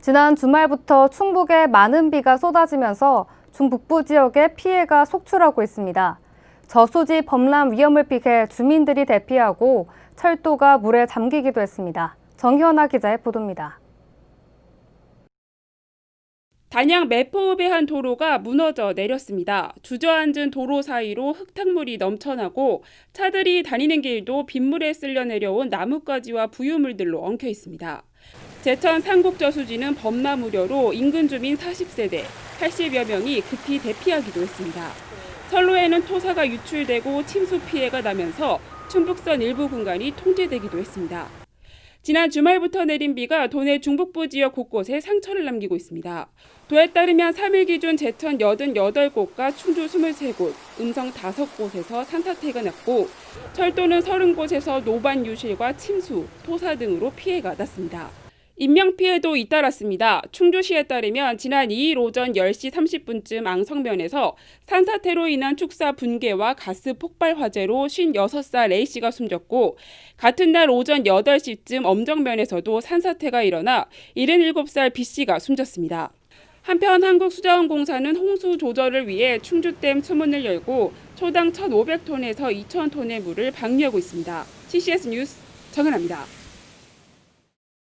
지난 주말부터 충북에 많은 비가 쏟아지면서 중북부 지역에 피해가 속출하고 있습니다. 저수지 범람 위험을 피해 주민들이 대피하고 철도가 물에 잠기기도 했습니다. 정현아 기자의 보도입니다. 단양 매포읍의 한 도로가 무너져 내렸습니다. 주저앉은 도로 사이로 흙탕물이 넘쳐나고 차들이 다니는 길도 빗물에 쓸려 내려온 나뭇가지와 부유물들로 엉켜 있습니다. 제천 삼국저수지는 범람 우려로 인근 주민 40세대 80여 명이 급히 대피하기도 했습니다. 선로에는 토사가 유출되고 침수 피해가 나면서 충북선 일부 군간이 통제되기도 했습니다. 지난 주말부터 내린 비가 도내 중북부 지역 곳곳에 상처를 남기고 있습니다. 도에 따르면 3일 기준 제천 88곳과 충주 23곳, 음성 5곳에서 산사태가 났고 철도는 30곳에서 노반 유실과 침수, 토사 등으로 피해가 났습니다. 인명피해도 잇따랐습니다. 충주시에 따르면 지난 2일 오전 10시 30분쯤 앙성면에서 산사태로 인한 축사 붕괴와 가스 폭발 화재로 56살 A씨가 숨졌고 같은 날 오전 8시쯤 엄정면에서도 산사태가 일어나 77살 B씨가 숨졌습니다. 한편 한국수자원공사는 홍수 조절을 위해 충주댐 수문을 열고 초당 1,500톤에서 2,000톤의 물을 방류하고 있습니다. CCS 뉴스 정은아입니다.